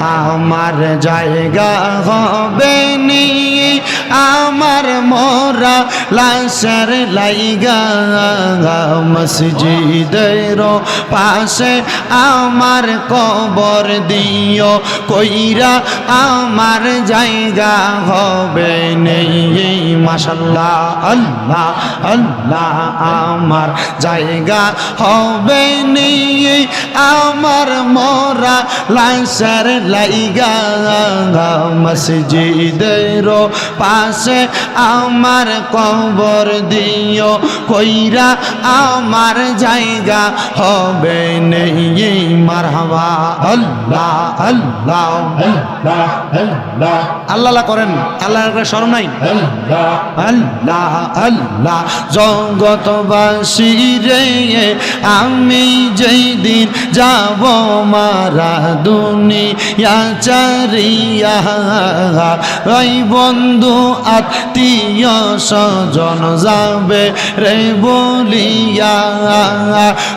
আমার জায়গা হবে নি, আমার মোরা লাশের লাইগা, মসজিদের পাশে আমার কবর দিও, কইরা আমার জায়গা হবে নেই মাশাল্লাহ, আল্লাহ আল্লাহ, আমার জায়গা হবে নেই আমার মোরা লাশের লাইগা মসজিদের পাশে আমার কবর দিও কইরা আমার জায়গা হবে নেই মারহাবা আল্লাহ আল্লাহ আল্লাহ আল্লাহ করেন আল্লাহর স্মরণ নাই আল্লাহ আল্লাহ জগতবাসী রে আমি যেই দিন যাব মারা দুনিয়া চারিয়া ওই বন্ধু আত্মীয় স্বজন যাবে রে বলিয়া।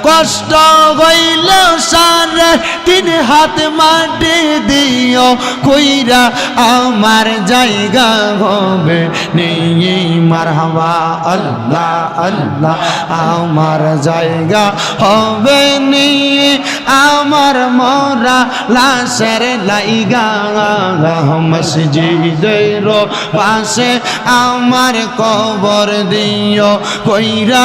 কষ্ট হইল সারে, তিন হাত মাটি দিও, কইরা আমার জায়গা হবে নেই। মারহাবা আল্লাহ আল্লাহ, আমার জায়গা হবে নেই। আমার মরা লাশের লাইগা মসজিদের পাশে আমার কবর দিও, কইরা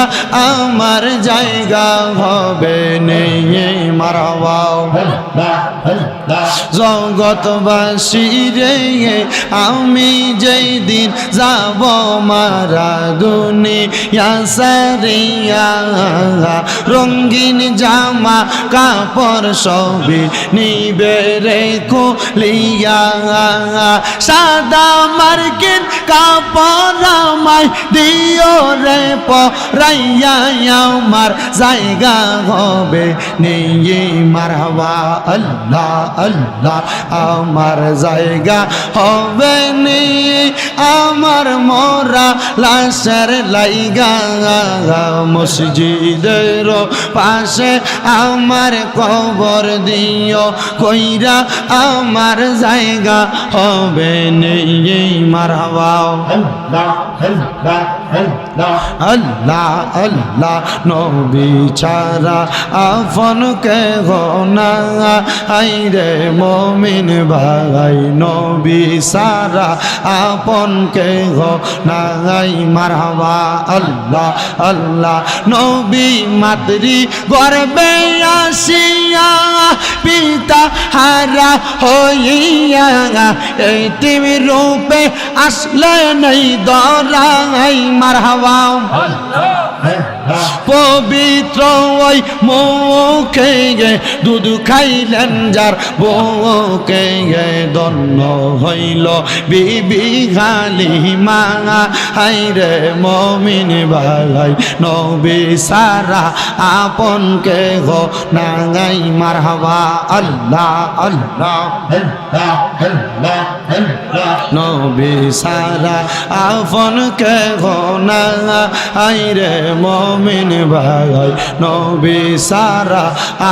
আমার জায়গা হবে নেই মারহাবা জগতবাসী রে আমি যেই দিন যাব মারা দুনিয়া সারিয়া রঙ্গিন জামা কাপড় সবই নিবে রে। খুলিয়া সাদা মার্কিন কাপড় আমায় দিও রে পরাইয়া আমার জায়গা হবে নেই মারহাবা আল্লাহ আল্লাহ আমার জায়গা হবে নি আমার মোরা লাশের লাইগা মসজিদের পাশে আমার কবর দিও কইরা আমার জায়গা হবে নেই মারহাবা। আল্লাহ আল্লাহ, নবী ছাড়া আফন কে গোনা আইরে মমিন ভাই, নবী সারা আপন কে গো নাই মারহাবা, আল্লাহ আল্লাহ, নবী মাতরি গর্বে আসিয়া পিতা হারা হইয়া এই তিমি রূপে আসলে নেই দরাই মারহাবা। পবিত্র ওই মুখে গে, দুধ খাইলেন যার বউকে গে দন্ন হইল বিবি খালি মা হাইরে মমিন ভাই নবী সারা আপন কে গো নাঙাই মারহাবা। আল্লাহ আল্লাহ নবী সারা আপন কে গো না আইরে মমিন ভাই নবী সারা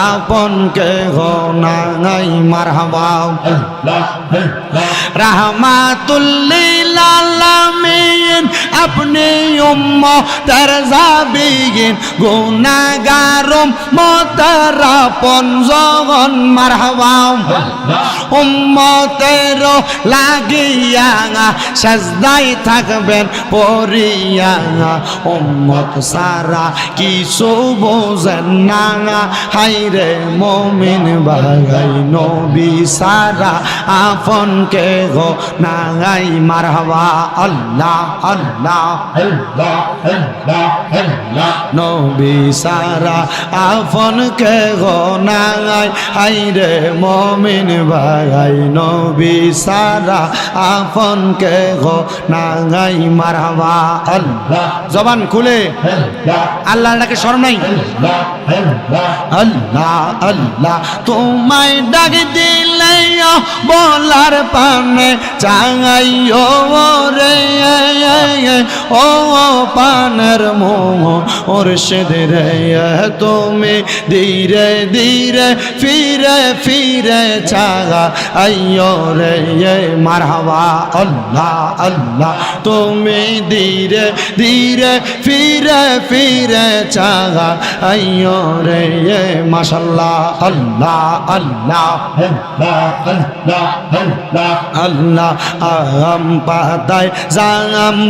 আপন কে গো মার মারহাবা রাহমাতুল্লিল আলামিন। আপনি উম্মতের জাবিগিন, গুনাহগারম মতারা পঞ্জগন মারহাবা উম্মতের লাগিয়া সাজদাই থাকবেন পরিয়া উম্মত সারা কিছু বোঝেন না হাইরে মমিন ভাই নবী সারা আপন কে গো, নাগাই, মারহাবা, আল্লাহ। আল্লাহ নবী সারা আপন কে গো নাগাই হাইরে মমিন ভাই নবী সারা আপন কে গো নাগাই মারহাবা। আল্লাহ জবান খুলে। আল্লাহ ডাকে স্মরণ নাই। আল্লাহ আল্লাহ তোমায় ডাক দিলে বলার পানে চাঙাইও রে, ও পানের মোহ ওর সেদে রে, তুমি ধীরে ধীরে ফিরে ফিরে চাগা আইয়ো রে, মারহাবা, আল্লাহ আল্লাহ, তুমি ধীরে ধীরে ফিরে ফিরে চাগা আইয়ো রে, মাশাল্লাহ আল্লাহ আল্লাহ আল্লাহ। আম পাতায়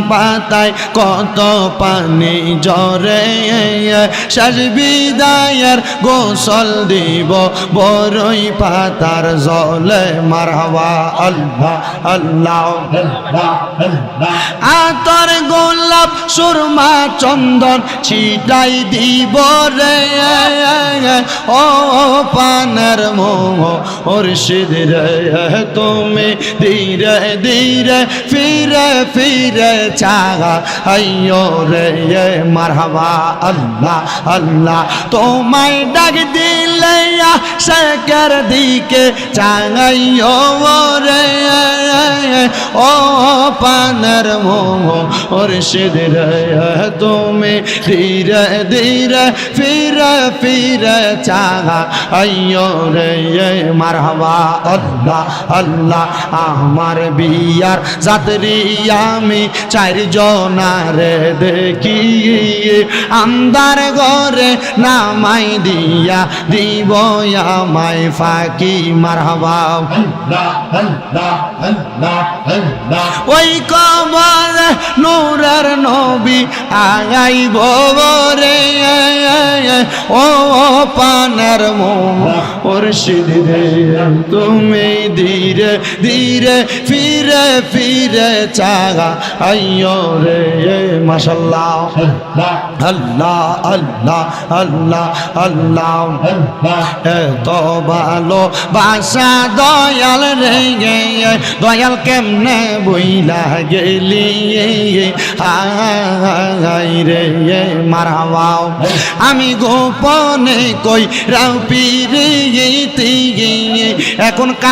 পাতায় কত পানি জরে শেষ গোসল দিব বড়ই পাতার জলে। মারহাবা, আল্লাহ আল্লাহ। আতর গোলাপ, সুরমা, চন্দন ছিটাই দিব রে। ও পানের মোহ ওর রে তুমি ধীরে ধীরে ফিরে ফিরে চাগা আইয়ো রে মারহাবা আল্লাহ আল্লাহ তোমায় ডাক দিলে শেখের দিকে চাঙাইও রে ও পানের মোহ ওর রে তুমি ধীরে ধীরে ফিরে ফিরে চাগা আইয়ো রে মারহাবা আল্লাহ আল্লাহ আমার বিয়ার যাত্রী আমি চার জনারে দেখি আন্দার ঘরে নামাই দিয়া দিব আমায় ফাঁকি মারহাবা। ওই কবর নূরের নবী আগাইব রে ও পানের মোহ ওর রে তুমি ধীরে ধীরে ফিরে ফিরে চাগা। আইয়ো রে মাশাল্লাহ। আল্লাহ আল্লাহ আল্লাহ আল্লাহ। এত ভালো বাসা দয়াল রে দয়াল কেমনে বইলা গেলি হাই রে মারাবাও আমি গোপনে কই রাও পিরে এখন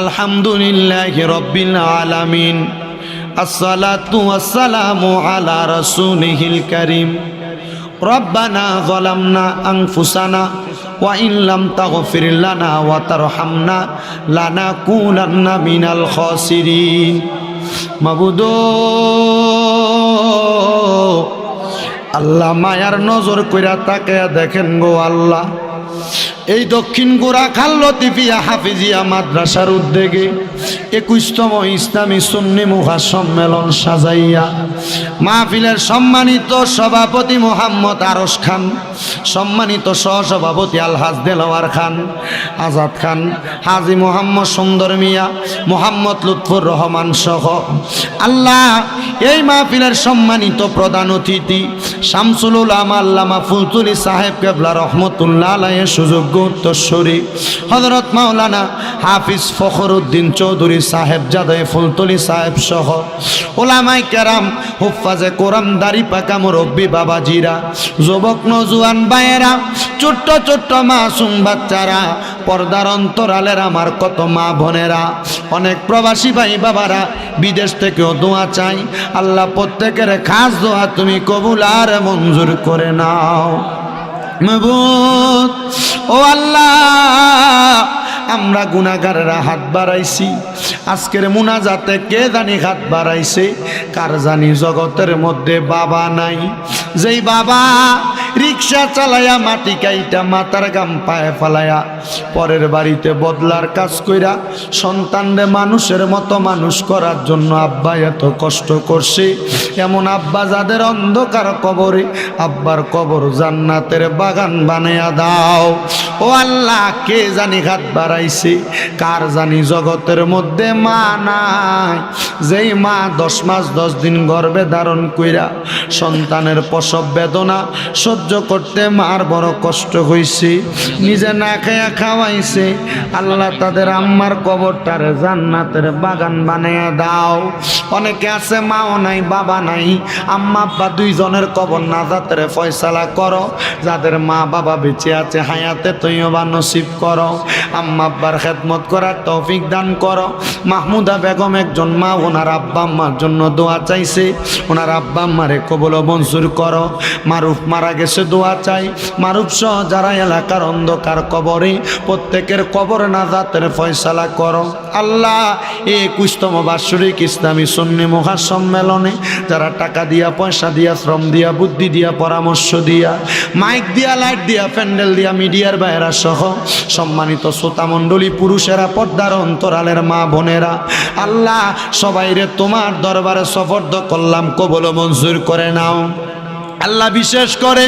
আলহামদুলিল্লাহ রব্বিল আলামিন। আসসালাতু আসসালামু আলা রাসূলিহিল কারীম। রব্বানা যালামনা আনফুসানা ওয়া ইন লাম তাগফির লানা ওয়া তারহামনা লানাকুনান্না মিনাল খাসিরিন। মাবুদু, আল্লাহ মায়ার নজর কইরা তাকে দেখেন গো আল্লাহ। এই দক্ষিণ গোড়া খাল লতিফিয়া হাফিজিয়া মাদ্রাসার উদ্যোগে একুশতম ইসলামী সুন্নি মুখা সম্মেলন সাজাইয়া মাহফিলের সম্মানিত সভাপতি মোহাম্মদ আরস খান, সম্মানিত সহসভাপতি আলহাজ দেলোয়ার খান, আজাদ খান, হাজি মোহাম্মদ সুন্দর মিয়া, মোহাম্মদ লুৎফুর রহমান সহ। আল্লাহ, এই মাহফিলের সম্মানিত প্রধান অতিথি শামসুল উলামা আল্লামা ফুলতুলি সাহেব কেবলা রহমতুল্লাহ আলাইয়ের সুযোগ্য উত্তরস্বরী হজরত মাওলানা হাফিজ ফখরুদ্দিন চৌধুরী সাহেব জাদয় ফুলতলি সাহেব সহ ওলামাই কেরাম হুফাজে কোরআন দাড়ি পাকা মুরব্বী বাবাজিরা, যুবক নজুয়ান বায়েরা ছোট্ট ছোট্ট মাসুম বাচ্চারা, পর্দার অন্তরালের আমার কত মা বোনেরা, অনেক প্রবাসী ভাই বাবারা, বিদেশ থেকেও দোয়া চাই, আল্লাহ প্রত্যেকের খাস দোয়া তুমি কবুল আর মঞ্জুর করে নাও। মবুত ও আল্লাহ, আমরা গুণাগারেরা হাত বাড়াইছি। আজকের মুনাজাতে কে জানি হাত বাড়াইছে? কার জানি জগতের মধ্যে বাবা নাই? যেই বাবা রিক্সা চালায়া, মাটি কাইটা মাথার গাম পায়ে ফালায়া, পরের বাড়িতে বদলার কাজ কইরা, সন্তানরে মানুষের মতো মানুষ করার জন্য আব্বা এত কষ্ট করছে। এমন আব্বা যাদের অন্ধকার কবরে, আব্বার কবর জান্নাতের বাগান বানায়া দাও। ও আল্লাহ, কে জানি হাত বাড়াইছে, কার জানি জগতের মধ্যে মা নাই। যেই মা দশ মাস দশ দিন গর্বে ধারণ কইরা, সন্তানের প্রসব বেদনা সহ্য করতে মার বড় কষ্ট হয়েছে নিজে না খায়া খাওয়াইছে। আল্লাহ তাদের আম্মার কবরটারে জান্নাতের বাগান বানাইয়া দাও। অনেকে আছে, মাও নাই, বাবা নাই। আম্মা আব্বা দুইজনের কবর না যাতে ফয়সালা করো। যাদের মা বাবা বেঁচে আছে, হায়াতে তৈবা নসিব করো। আম্মা আব্বার খেদমত করার তৌফিক দান করো। মাহমুদা বেগম একজন মা, ওনার আব্বা আম্মার জন্য দোয়া চাইছে। ওনার আব্বা আম্মারে কবল মঞ্জুর করো। মারুফ মারা গেছে দোয়া চাই। সহ যারা এলাকার অন্ধকার কবরে, প্রত্যেকের কবর না নাজাতের ফয়সালা করো। আল্লাহ এই একুশতম বাৎসরিক ইসলামী সন্নি মহা সম্মেলনে যারা টাকা দিয়া, পয়সা দিয়া, শ্রম দিয়া, বুদ্ধি দিয়া, পরামর্শ দিয়া, মাইক দিয়া, লাইট দিয়া, প্যান্ডেল দিয়া, মিডিয়ার বাইরা সহ সম্মানিত শ্রোতামণ্ডলী, পুরুষেরা, পর্দার অন্তরালের মা বোনেরা, আল্লাহ, সবাইরে তোমার দরবারে সফর্দ করলাম কবল মঞ্জুর করে নাও। আল্লাহ বিশেষ করে।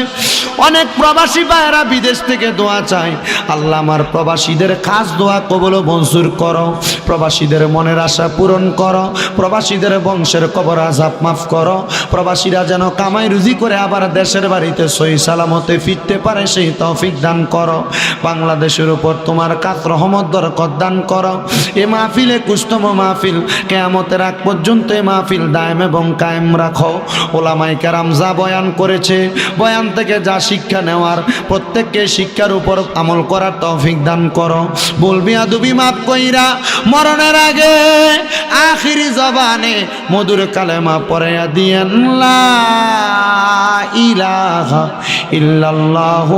অনেক প্রবাসী ভাইয়েরা বিদেশ থেকে দোয়া চায়। আল্লাহ আমার প্রবাসীদের খাস দোয়া কবল মঞ্জুর করো। প্রবাসীদের মনের আশা পূরণ করো। প্রবাসীদের বংশের কবর আজাব মাফ করো। প্রবাসীরা যেন কামাই রুজি করে আবার দেশের বাড়িতে সই সালামতে ফিরতে পারে, সেই তৌফিক দান করো। বাংলাদেশের উপর তোমার কাত রহমত দরকত দান করো। এ মাহফিলে কুস্তম মাহফিল, কেয়ামতের আগ পর্যন্ত এ মাহফিল দায়েম এবং কায়েম রাখো। ওলামাই কেরাম যা বয়ান করেছে। বয়ান থেকে যা শিক্ষা নেওয়ার, প্রত্যেককে শিক্ষার উপর আমল করার তৌফিক দান করো। বলবি আদুবি মাফ কইরা মরণের আগে আখিরি জবানে মধুর কালেমা পরে দিয়েন ইলাহা ইল্লাল্লাহু